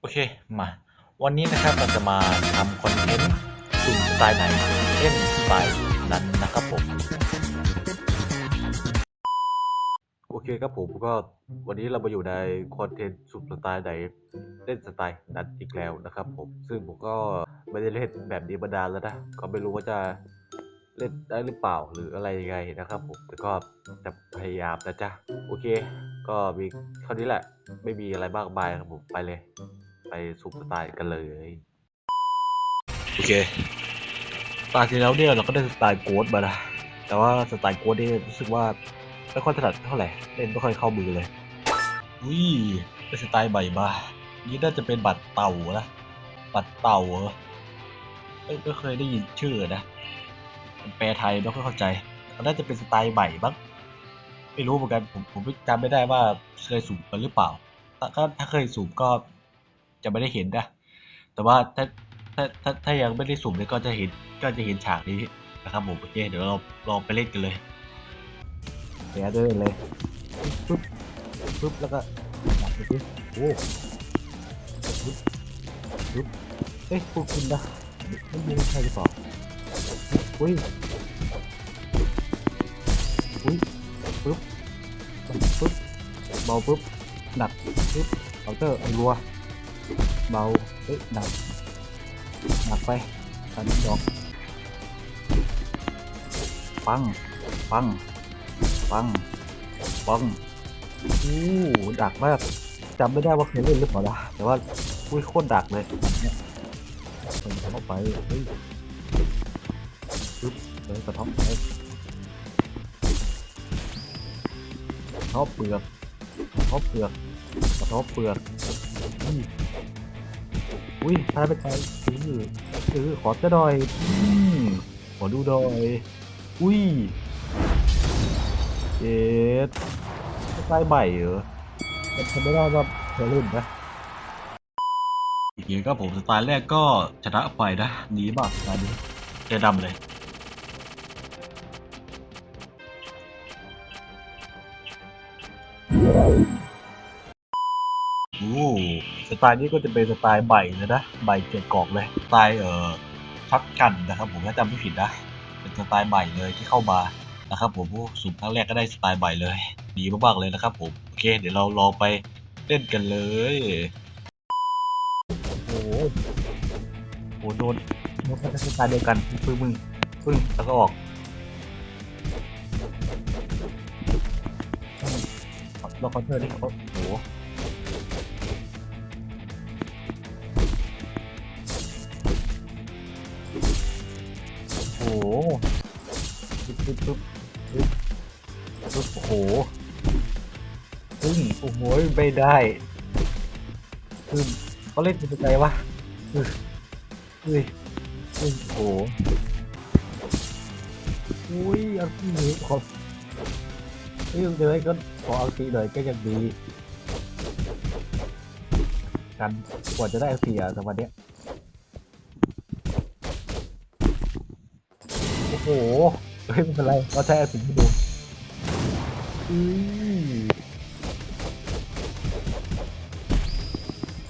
โอเค มา วันนี้นะครับเราจะมาทำคอนเทนต์สุ่มสไตล์ไหนเล่นสไตล์นั้นนะครับผม โอเคครับผมก็วันนี้เรามาอยู่ในคอนเทนต์สุ่มสไตล์ไหนเล่นสไตล์นั้นอีกแล้วนะครับผมซึ่งผมก็ไม่ได้เล่นแบบนี้มานานแล้วนะก็ไม่รู้ว่าจะเล่นได้หรือเปล่าหรืออะไรยังไงนะครับผมแต่ก็จะพยายามนะจ๊ะ โอเค ก็มีเท่านี้แหละ ไม่มีอะไรมากมายครับผมไปเลย ไปซุปสไตล์กันเลย โอเคตาที่แล้วเนี่ยเราก็ได้สไตล์โกดมานะแต่ว่าสไตล์โกดนี่รู้สึกว่าไม่ค่อยถนัดเท่าไหร่เล่นไม่ค่อยเข้ามือเลยอุ้ยได้สไตล์ใหม่มานี่น่าจะเป็นบัตรเต่านะบัตรเต่าเหรอไม่ไม่เคยได้ยินชื่อนะมันแปลไทยไม่ค่อยเข้าใจมันน่าจะเป็นสไตล์ใหม่บ้างไม่รู้เหมือนกันผมผมจำไม่ได้ว่าเคยสุ่มกันหรือเปล่าถ้าถ้าถ้าเคยสุ่มก็ จะไม่ได้เห็นนะ แต่ว่าถ้าถ้าถ้าถ้ายังไม่ได้สุ่มเนี่ยก็จะเห็นก็จะเห็นฉากนี้นะครับผมโอเคเดี๋ยวเราลองไปเล่นกันเลยเดี๋ยวเล่นเลยปึ๊บปึ๊บแล้วก็หนักไปสิโอ้ปึ๊บปึ๊บเอ้ยพวกคุณนะไม่ยิงใครหรือเปล่าอุ้ยอุ้ยปึ๊บปึ๊บเบาปึ๊บหนักปึ๊บเคาเตอร์รัว เบาเอ้ยหนักหนักไปคันดอกปังปังปังปังอู้ดักมากจำไม่ได้ว่าเคยเล่นหรือเปล่านะแต่ว่าอุ้ยโคตรดักเลยเนี่ยมันเข้าไปเฮ้ยปึ๊บเลยกระท้อไปกระท้อเปลือกกระท้อเปลือกกระท้อเปลือก อุ้ยอุ้ยพาไปไกลอือซื้อขอจะดอยอืมขอดูดอย อุ้ยเจ็ดใตล์ใหม่เหรอแต่ทำไม่ได้ว่าเธอเล่นนะอีกทีก็ผมสไตล์แรกก็ชนะไปนะหนีมากสไตล์นี้เจดำเลย ไตล์นี้ก็จะเป็นสไตล์ใบเลยนะใบเจ็ดกรอกเลยสไตล์เอ่อช็อตกันนะครับผมถ้าจำไม่ผิดนะเป็นสไตล์ใหม่เลยที่เข้ามานะครับผมผู้สุ่มครั้งแรกก็ได้สไตล์ใหม่เลย ดีมากๆเลยนะครับผมโอเค เดี๋ยวเราลองไปเล่นกันเลยโอ้โหโหโดนโดนสไตล์เดียวกันปึ้งมึงปึ้งแล้วก็ออกเราคอนเทอร์นี่เขาโอ้โห ปึ๊บปึ๊บปึ๊บปึ๊บโอ้โหซึ่งโอ้โหไม่ได้ซึ่งเขาเล่นเป็นไงวะอุ้ยอุ้ยโอ้โหอุ้ยเอาที่นี้ขอเอ้ยเดี๋ยวให้ก็ขอเอาทีหน่อยก็ยังดีกันกว่าจะได้เอาทีอะสวันเนี้ยโอ้โห เฮ้ยไม่เป็นไรเราใช้อสิงให้ดูอือ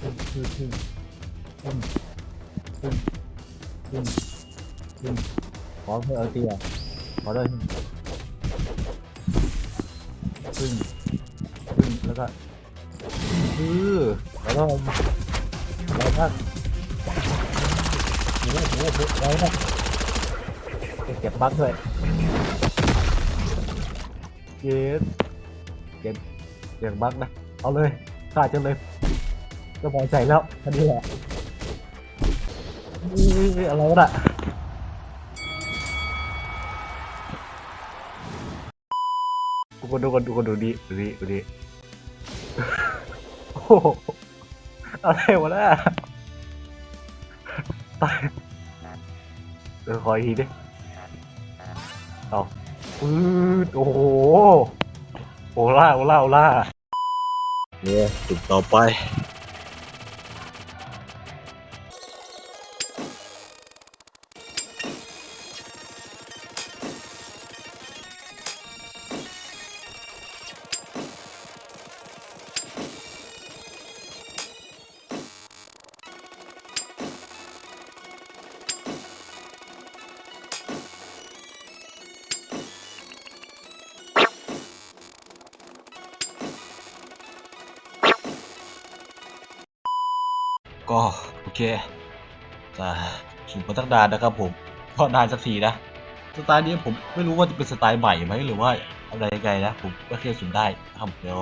ขึ้นขึ้นขึ้นขึ้นขึ้นขึ้นขอเพื่อเอาเตียขอด้วยขึ้นขึ้นแล้วก็อือแล้วก็แล้วก็โอ้โหโอ้โหแล้วก็ เก็บบั๊กด้วยเก็บเก็บเก็บบั๊กนะ เอาเลยฆ่าจังเลยก็พอใจแล้วแค่นี้แหละอุ้ยอะไรวะน่ะดูคนดูคนดูคนดูดีดูดีดูดีโอ้โหอะไรวะน่ะตายเออขออีกทีดิ เอาปืดโอ้โห โอล่า โอล่า โอล่า เนี่ยจุดต่อไป ก็โอเคจะสูบมาตั้งนานนะครับผมก็นานสักทีนะสไตล์นี้ผมไม่รู้ว่าจะเป็นสไตล์ใหม่ไหมหรือว่าอะไรยังไงนะผมก็แค่สูบได้ครับเดี๋ยว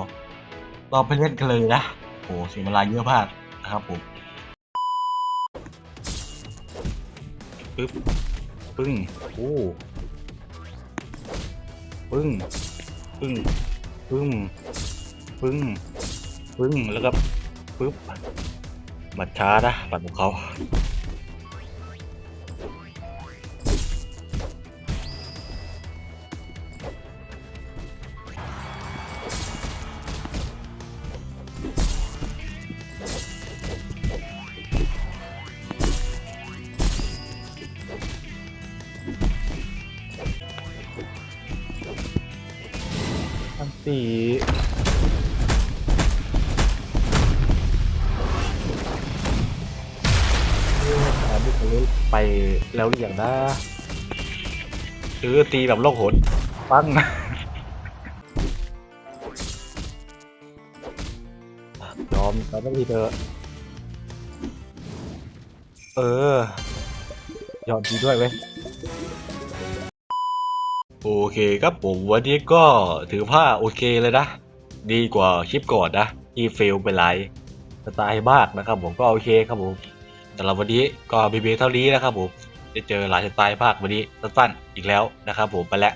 เราไปเล่นกันเลยนะโอ้เสียเวลาเยอะมากนะครับผมปึ๊บปึ้งโอ้ปึ้งปึ้งปึ้งปึ้งปึ้งแล้วก็ปึ๊บ บัดช้านะบัดของเขาอั นตีอาบุคลิไปแล้วหรือยังนะเออตีแบบโลกโหดปั้งนะยอมตอนนี้เธอะเออยอมทีด้วยเว้ยโอเคครับผมวันนี้ก็ถือว่าโอเคเลยนะ ดีกว่าคลิปก่อนนะที่เฟลไปหลายสไตล์มากนะครับผมก็โอเคครับผม สำหรับวันนี้ก็บีเพียงเท่านี้นะครับผมได้เจอหลายสไตล์ภาควันนี้สั้นๆอีกแล้วนะครับผมไปแล้ว